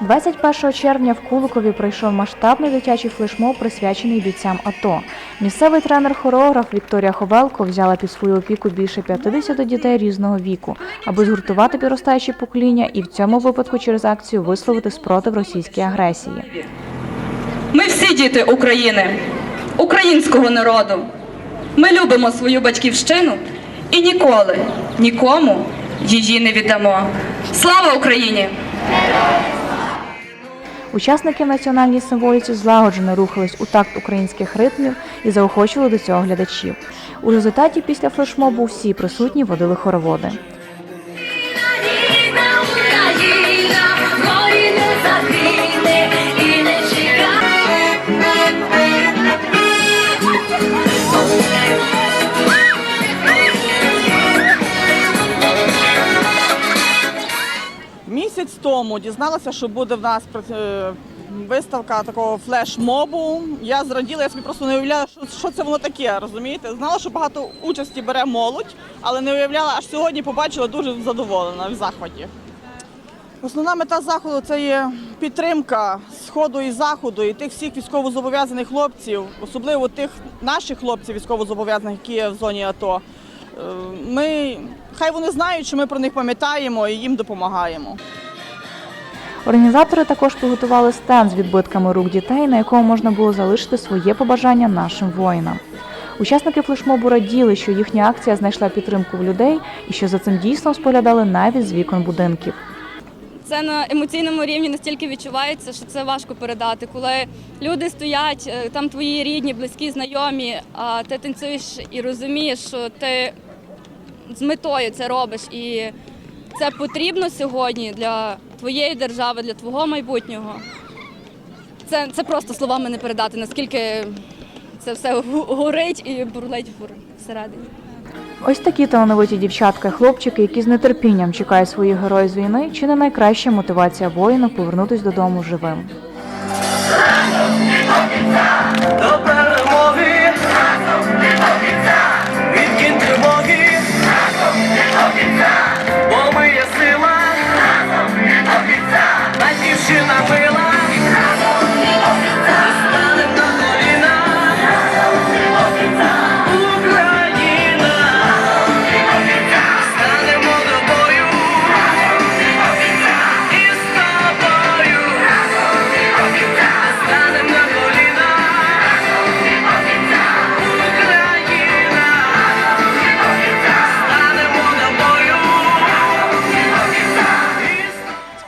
21 червня в Куликові пройшов масштабний дитячий флешмоб, присвячений бійцям АТО. Місцевий тренер-хореограф Вікторія Ховелко взяла під свою опіку більше 50 дітей різного віку, аби згуртувати підростаючі покоління і в цьому випадку через акцію висловити спротив російській агресії. Ми всі діти України, українського народу. Ми любимо свою батьківщину і ніколи, нікому її не віддамо. Слава Україні! Учасники національній символіці злагоджено рухались у такт українських ритмів і заохочували до цього глядачів. У результаті після флешмобу всі присутні водили хороводи. Україна, Місяць тому дізналася, що буде в нас е, виставка такого флеш-мобу. Я зраділа, я собі просто не уявляла, що, це воно таке, розумієте? Знала, що багато участі бере молодь, але не уявляла, аж сьогодні побачила дуже задоволена в захваті. Основна мета заходу це є підтримка сходу і заходу, і тих всіх військовозобов'язаних хлопців, особливо тих наших хлопців військовозобов'язаних, які є в зоні АТО. Е, Ми хай вони знають, що ми про них пам'ятаємо і їм допомагаємо. Організатори також підготували стенд з відбитками рук дітей, на якому можна було залишити своє побажання нашим воїнам. Учасники флешмобу раділи, що їхня акція знайшла підтримку в людей і що за цим дійством споглядали навіть з вікон будинків. Це на емоційному рівні настільки відчувається, що це важко передати. Коли люди стоять, е, там твої рідні, близькі, знайомі, а ти танцюєш і розумієш, що ти з метою це робиш, і це потрібно сьогодні для твоєї держави, для твого майбутнього. Це, це просто словами не передати, наскільки це все горить і бурлить всередині. Ось такі талановиті дівчатка хлопчики, які з нетерпінням чекають своїх героїв з війни, чи не найкраща мотивація воїна повернутись додому живим.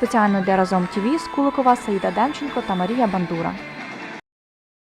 Спеціально для разом ТВ з Куликова Саїда Демченко та Марія Бандура.